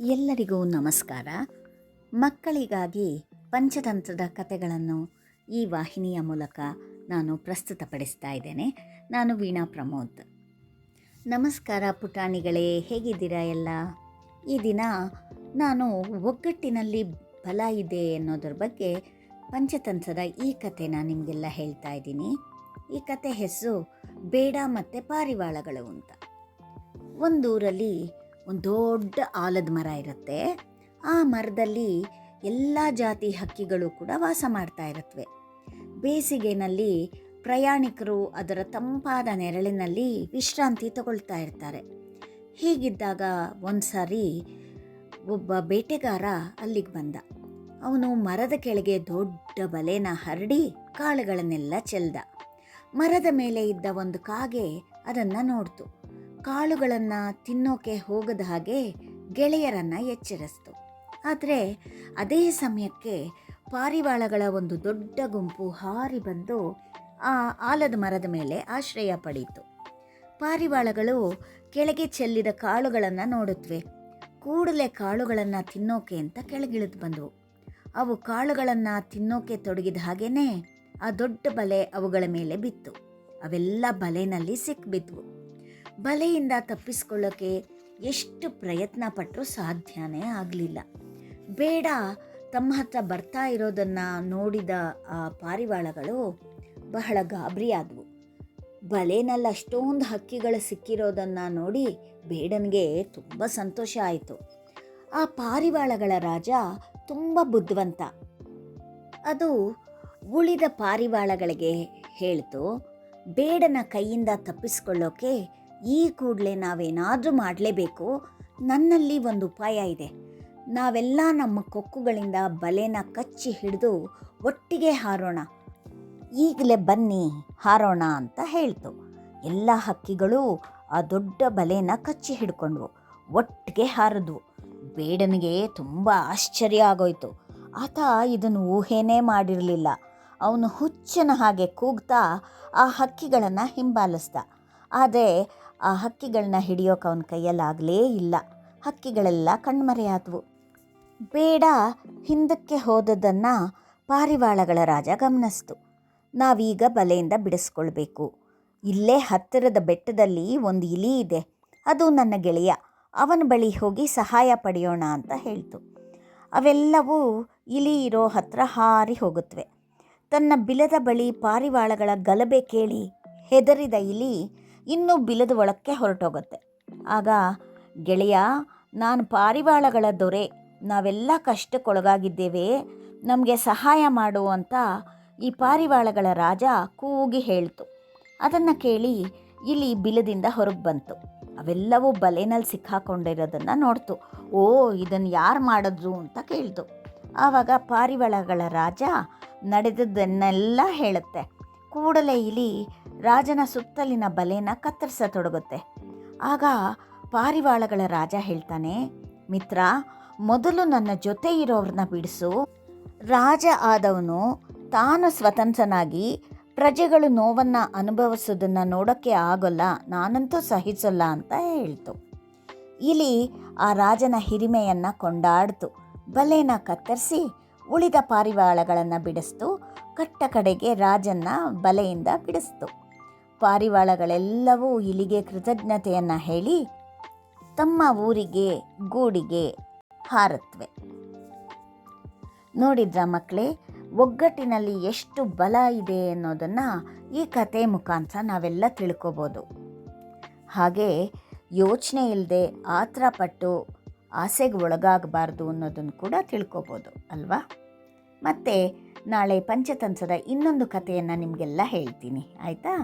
ಎಲ್ಲರಿಗೂ ನಮಸ್ಕಾರ. ಮಕ್ಕಳಿಗಾಗಿ ಪಂಚತಂತ್ರದ ಕಥೆಗಳನ್ನು ಈ ವಾಹಿನಿಯ ಮೂಲಕ ನಾನು ಪ್ರಸ್ತುತಪಡಿಸ್ತಾ ಇದ್ದೇನೆ. ನಾನು ವೀಣಾ ಪ್ರಮೋದ್. ನಮಸ್ಕಾರ ಪುಟಾಣಿಗಳೇ, ಹೇಗಿದ್ದೀರಾ ಎಲ್ಲ? ಈ ದಿನ ನಾನು ಒಗ್ಗಟ್ಟಿನಲ್ಲಿ ಬಲ ಇದೆ ಅನ್ನೋದ್ರ ಬಗ್ಗೆ ಪಂಚತಂತ್ರದ ಈ ಕಥೆನ ನಿಮಗೆಲ್ಲ ಹೇಳ್ತಾ ಇದ್ದೀನಿ. ಈ ಕತೆ ಹೆಸರು ಬೇಡ ಮತ್ತು ಪಾರಿವಾಳಗಳು ಅಂತ. ಒಂದೂರಲ್ಲಿ ಒಂದು ದೊಡ್ಡ ಆಲದ ಮರ ಇರುತ್ತೆ. ಆ ಮರದಲ್ಲಿ ಎಲ್ಲ ಜಾತಿ ಹಕ್ಕಿಗಳು ಕೂಡ ವಾಸ ಮಾಡ್ತಾ ಇರುತ್ತವೆ ಬೇಸಿಗೆನಲ್ಲಿ ಪ್ರಯಾಣಿಕರು ಅದರ ತಂಪಾದ ನೆರಳಿನಲ್ಲಿ ವಿಶ್ರಾಂತಿ ತಗೊಳ್ತಾ ಇರ್ತಾರೆ. ಹೀಗಿದ್ದಾಗ ಒಂದು ಸಾರಿ ಒಬ್ಬ ಬೇಟೆಗಾರ ಅಲ್ಲಿಗೆ ಬಂದ. ಅವನು ಮರದ ಕೆಳಗೆ ದೊಡ್ಡ ಬಲೆನ ಹರಡಿ ಕಾಳುಗಳನ್ನೆಲ್ಲ ಚೆಲ್ದ. ಮರದ ಮೇಲೆ ಇದ್ದ ಒಂದು ಕಾಗೆ ಅದನ್ನು ನೋಡ್ತು. ಕಾಳುಗಳನ್ನು ತಿನ್ನೋಕೆ ಹೋಗದ ಹಾಗೆ ಗೆಳೆಯರನ್ನ ಎಚ್ಚರಿಸ್ತು. ಆದರೆ ಅದೇ ಸಮಯಕ್ಕೆ ಪಾರಿವಾಳಗಳ ಒಂದು ದೊಡ್ಡ ಗುಂಪು ಹಾರಿ ಬಂದು ಆ ಆಲದ ಮರದ ಮೇಲೆ ಆಶ್ರಯ ಪಡೀತು. ಪಾರಿವಾಳಗಳು ಕೆಳಗೆ ಚೆಲ್ಲಿದ ಕಾಳುಗಳನ್ನು ನೋಡುತ್ತವೆ ಕೂಡಲೇ ಕಾಳುಗಳನ್ನು ತಿನ್ನೋಕೆ ಅಂತ ಕೆಳಗಿಳಿದು ಬಂದವು. ಅವು ಕಾಳುಗಳನ್ನು ತಿನ್ನೋಕೆ ತೊಡಗಿದ ಹಾಗೆಯೇ ಆ ದೊಡ್ಡ ಬಲೆ ಅವುಗಳ ಮೇಲೆ ಬಿತ್ತು. ಅವೆಲ್ಲ ಬಲೆನಲ್ಲಿ ಸಿಕ್ಬಿದ್ವು. ಬಲೆಯಿಂದ ತಪ್ಪಿಸ್ಕೊಳ್ಳೋಕೆ ಎಷ್ಟು ಪ್ರಯತ್ನ ಪಟ್ಟರೂ ಸಾಧ್ಯನೇ ಆಗಲಿಲ್ಲ. ಬೇಡ, ತಮ್ಮ ಹತ್ರ ಬರ್ತಾ ಇರೋದನ್ನು ನೋಡಿದ ಆ ಪಾರಿವಾಳಗಳು ಬಹಳ ಗಾಬರಿಯಾದವು. ಬಲೆನಲ್ಲಿ ಅಷ್ಟೊಂದು ಹಕ್ಕಿಗಳು ಸಿಕ್ಕಿರೋದನ್ನು ನೋಡಿ ಬೇಡನಿಗೆ ತುಂಬ ಸಂತೋಷ ಆಯಿತು. ಆ ಪಾರಿವಾಳಗಳ ರಾಜ ತುಂಬ ಬುದ್ಧಿವಂತ. ಅದು ಉಳಿದ ಪಾರಿವಾಳಗಳಿಗೆ ಹೇಳ್ತು, ಬೇಡನ ಕೈಯಿಂದ ತಪ್ಪಿಸ್ಕೊಳ್ಳೋಕೆ ಈ ಕೂಡಲೇ ನಾವೇನಾದರೂ ಮಾಡಲೇಬೇಕು. ನನ್ನಲ್ಲಿ ಒಂದು ಉಪಾಯ ಇದೆ. ನಾವೆಲ್ಲ ನಮ್ಮ ಕೊಕ್ಕುಗಳಿಂದ ಬಲೆನ ಕಚ್ಚಿ ಹಿಡಿದು ಒಟ್ಟಿಗೆ ಹಾರೋಣ. ಈಗಲೇ ಬನ್ನಿ, ಹಾರೋಣ ಅಂತ ಹೇಳ್ತು. ಎಲ್ಲ ಹಕ್ಕಿಗಳು ಆ ದೊಡ್ಡ ಬಲೆನ ಕಚ್ಚಿ ಹಿಡ್ಕೊಂಡ್ವು ಒಟ್ಟಿಗೆ ಹಾರಿದ್ವು ಬೇಡನಿಗೆ ತುಂಬ ಆಶ್ಚರ್ಯ ಆಗೋಯ್ತು. ಆತ ಇದನ್ನು ಊಹೆನೇ ಮಾಡಿರಲಿಲ್ಲ. ಅವನು ಹುಚ್ಚನ ಹಾಗೆ ಕೂಗ್ತಾ ಆ ಹಕ್ಕಿಗಳನ್ನು ಹಿಂಬಾಲಿಸ್ದ. ಆದರೆ ಆ ಹಕ್ಕಿಗಳನ್ನ ಹಿಡಿಯೋಕೆ ಅವನ ಕೈಯಲ್ಲಾಗಲೇ ಇಲ್ಲ. ಹಕ್ಕಿಗಳೆಲ್ಲ ಕಣ್ಮರೆಯಾದವು. ಬೇಡ, ಹಿಂದಕ್ಕೆ ಹೋದದನ್ನು ಪಾರಿವಾಳಗಳ ರಾಜ ಗಮನಿಸ್ತು. ನಾವೀಗ ಬಲೆಯಿಂದ ಬಿಡಿಸ್ಕೊಳ್ಬೇಕು. ಇಲ್ಲೇ ಹತ್ತಿರದ ಬೆಟ್ಟದಲ್ಲಿ ಒಂದು ಇಲಿ ಇದೆ. ಅದು ನನ್ನ ಗೆಳೆಯ. ಅವನ ಬಳಿ ಹೋಗಿ ಸಹಾಯ ಪಡೆಯೋಣ ಅಂತ ಹೇಳ್ತು. ಅವೆಲ್ಲವೂ ಇಲಿ ಇರೋ ಹತ್ರ ಹಾರಿ ಹೋಗುತ್ತವೆ ತನ್ನ ಬಿಲದ ಬಳಿ ಪಾರಿವಾಳಗಳ ಗಲಭೆ ಕೇಳಿ ಹೆದರಿದ ಇಲಿ ಇನ್ನೂ ಬಿಲದ ಒಳಕ್ಕೆ ಹೊರಟೋಗುತ್ತೆ. ಆಗ ಗೆಳೆಯ, ನಾನು ಪಾರಿವಾಳಗಳ ದೊರೆ, ನಾವೆಲ್ಲ ಕಷ್ಟಕ್ಕೊಳಗಾಗಿದ್ದೇವೆ, ನಮಗೆ ಸಹಾಯ ಮಾಡು ಅಂತ ಈ ಪಾರಿವಾಳಗಳ ರಾಜ ಕೂಗಿ ಹೇಳ್ತು. ಅದನ್ನು ಕೇಳಿ ಇಲ್ಲಿ ಬಿಲದಿಂದ ಹೊರಗೆ ಬಂತು. ಅವೆಲ್ಲವೂ ಬಲೆನಲ್ಲಿ ಸಿಕ್ಕಾಕೊಂಡಿರೋದನ್ನು ನೋಡ್ತು. ಓ ಇದನ್ನು ಯಾರು ಮಾಡಿದ್ರು ಅಂತ ಕೇಳ್ತು. ಆವಾಗ ಪಾರಿವಾಳಗಳ ರಾಜ ನಡೆದದ್ದನ್ನೆಲ್ಲ ಹೇಳುತ್ತೆ. ಕೂಡಲೇ ಇಲಿ ರಾಜನ ಸುತ್ತಲಿನ ಬಲೆನ ಕತ್ತರಿಸತೊಡಗುತ್ತೆ. ಆಗ ಪಾರಿವಾಳಗಳ ರಾಜ ಹೇಳ್ತಾನೆ, ಮಿತ್ರ, ಮೊದಲು ನನ್ನ ಜೊತೆ ಇರೋರನ್ನ ಬಿಡಿಸು. ರಾಜ ಆದವನು ತಾನು ಸ್ವತಂತ್ರನಾಗಿ ಪ್ರಜೆಗಳು ನೋವನ್ನು ಅನುಭವಿಸೋದನ್ನು ನೋಡೋಕ್ಕೆ ಆಗೋಲ್ಲ, ನಾನಂತೂ ಸಹಿಸಲ್ಲ ಅಂತ ಹೇಳ್ತು. ಇಲ್ಲಿ ಆ ರಾಜನ ಹಿರಿಮೆಯನ್ನು ಕೊಂಡಾಡ್ತು. ಬಲೆನ ಕತ್ತರಿಸಿ ಉಳಿದ ಪಾರಿವಾಳಗಳನ್ನು ಬಿಡಿಸ್ತು. ಕಟ್ಟ ಕಡೆಗೆ ರಾಜನ್ನ ಬಲೆಯಿಂದ ಬಿಡಿಸ್ತು. ಪಾರಿವಾಳಗಳೆಲ್ಲವೂ ಇಲ್ಲಿಗೆ ಕೃತಜ್ಞತೆಯನ್ನು ಹೇಳಿ ತಮ್ಮ ಊರಿಗೆ, ಗೂಡಿಗೆ ಹಾರತ್ವೆ. ನೋಡಿದ್ರ ಮಕ್ಕಳೇ ಒಗ್ಗಟ್ಟಿನಲ್ಲಿ ಎಷ್ಟು ಬಲ ಇದೆ ಅನ್ನೋದನ್ನು ಈ ಕತೆ ಮುಖಾಂತರ ನಾವೆಲ್ಲ ತಿಳ್ಕೊಬೋದು. ಹಾಗೆ ಯೋಚನೆ ಇಲ್ಲದೆ ಆತ್ರ ಪಟ್ಟು ಆಸೆಗೆ ಒಳಗಾಗಬಾರ್ದು ಅನ್ನೋದನ್ನು ಕೂಡ ತಿಳ್ಕೊಬೋದು, ಅಲ್ವಾ? ಮತ್ತು ನಾಳೆ ಪಂಚತಂತ್ರದ ಇನ್ನೊಂದು ಕಥೆಯನ್ನು ನಿಮಗೆಲ್ಲ ಹೇಳ್ತೀನಿ, ಆಯಿತಾ?